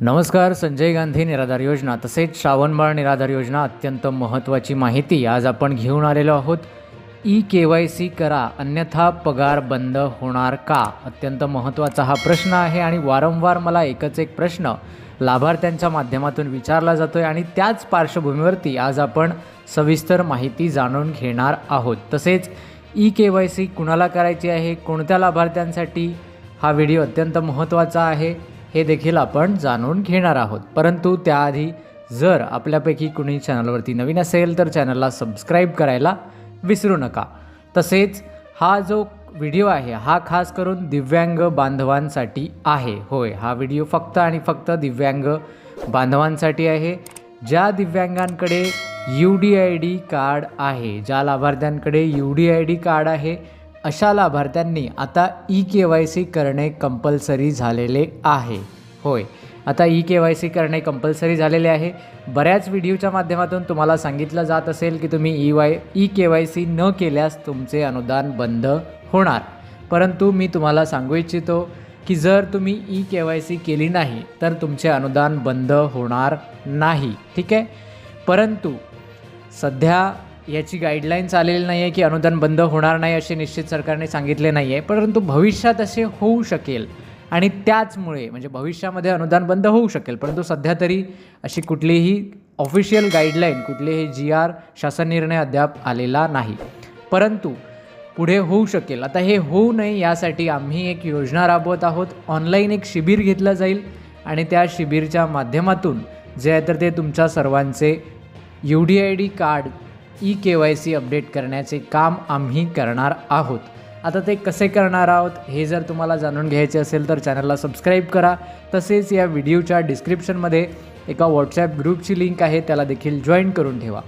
नमस्कार संजय गांधी निराधार योजना तसेच श्रावणबाळ निराधार योजना अत्यंत महत्त्वाची माहिती. आज आपण घेऊन आलेलो आहोत ई के वाय सी करा अन्यथा पगार बंद होणार का? अत्यंत महत्त्वाचा हा प्रश्न आहे आणि वारंवार मला एकच एक प्रश्न लाभार्थ्यांच्या माध्यमातून विचारला जातो आहे आणि त्याच पार्श्वभूमीवरती आज आपण सविस्तर माहिती जाणून घेणार आहोत. तसेच ई के वाय सी कुणाला करायची आहे कोणत्या लाभार्थ्यांसाठी? हा व्हिडिओ अत्यंत महत्त्वाचा आहे. हे देखील आपण जाणून घेणार आहोत. परंतु त्याआधी जर आपल्यापैकी कुणी चॅनलवरती नवीन असेल तर चॅनलला सबस्क्राईब करायला विसरू नका. तसेच हा जो व्हिडिओ आहे हा खास करून दिव्यांग बांधवांसाठी आहे. होय हा व्हिडिओ फक्त आणि फक्त दिव्यांग बांधवांसाठी आहे. ज्या दिव्यांगांकडे U D I D card आहे ज्या लाभार्थ्यांकडे U D I D card आहे अशा लाभार्थ्यांनी आता ई के वाय सी करणे कंपल्सरी झालेले आहे. होय. आता ई के वाय सी करणे कंपल्सरी झालेले आहे. बऱ्याच व्हिडिओच्या माध्यमातून तुम्हाला सांगितलं जात असेल की तुम्ही E Y E K Y C न केल्यास तुमचे अनुदान बंद होणार. परंतु मी तुम्हाला सांगू इच्छितो की जर तुम्ही ई के वाय सी केली नाही तर तुमचे अनुदान बंद होणार नाही. ठीक आहे? परंतु सध्या याची गाईडलाईन्स आलेली नाही आहे की अनुदान बंद होणार नाही असे निश्चित सरकारने सांगितले नाही आहे परंतु भविष्यात असे होऊ शकेल. आणि त्याचमुळे म्हणजे भविष्यामध्ये अनुदान बंद होऊ शकेल. परंतु सध्या तरी अशी कुठलीही ऑफिशियल गाईडलाईन कुठलेही जी आर शासन निर्णय अद्याप आलेला नाही. परंतु पुढे होऊ शकेल. आता हे होऊ नये यासाठी आम्ही एक योजना राबवत आहोत. ऑनलाईन एक शिबिर घेतलं जाईल आणि त्या शिबिरच्या माध्यमातून जे आहे तर ते तुमच्या सर्वांचे U D I D card E K Y C update करण्याचे काम आम्ही करणार आहोत. आता ते कसे करणार आहोत हे जर तुम्हाला जाणून घ्यायचे असेल तर चॅनलला सबस्क्राईब करा. तसेच या व्हिडिओच्या डिस्क्रिप्शनमध्ये एका व्हॉट्सॲप ग्रुपची लिंक आहे त्याला देखील जॉईन करून ठेवा.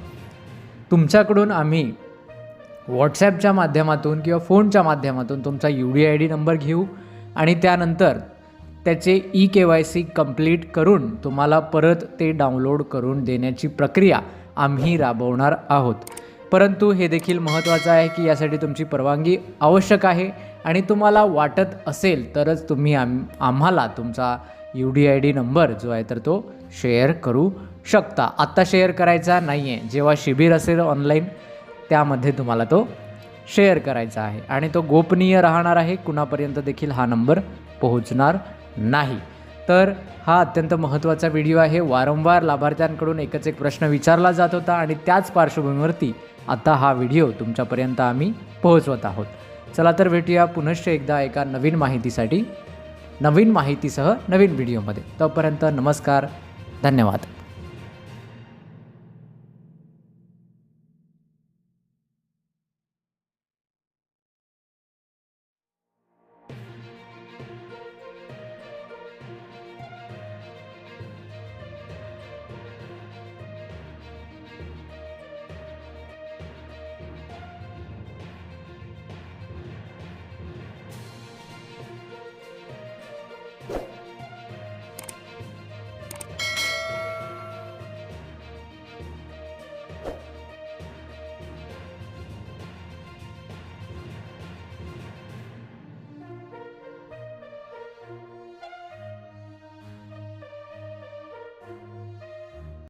तुमच्याकडून आम्ही व्हॉट्सॲपच्या माध्यमातून किंवा फोनच्या माध्यमातून तुमचा U D I D number घेऊ आणि त्यानंतर त्याचे E K Y C complete करून तुम्हाला परत ते डाउनलोड करून देण्याची प्रक्रिया आम्ही राबवणार आहोत. परंतु हे देखील महत्त्वाचं आहे की यासाठी तुमची परवानगी आवश्यक आहे आणि तुम्हाला वाटत असेल तरच तुम्ही आम आम्हाला तुमचा U D I D number जो आहे तर तो शेअर करू शकता. आत्ता शेअर करायचा नाही आहे जेव्हा शिबिर असेल ऑनलाईन त्यामध्ये तुम्हाला तो शेअर करायचा आहे. आणि तो गोपनीय राहणार आहे. कुणापर्यंत देखील हा नंबर पोहोचणार नाही. तर हा अत्यंत महत्त्वाचा व्हिडिओ आहे. वारंवार लाभार्थ्यांकडून एकच एक प्रश्न विचारला जात होता आणि त्याच पार्श्वभूमीवरती आता हा व्हिडिओ तुमच्यापर्यंत आम्ही पोहोचवत आहोत. चला तर भेटूया पुनश्च एकदा एका नवीन माहितीसाठी नवीन माहितीसह नवीन व्हिडिओमध्ये तोपर्यंत नमस्कार धन्यवाद.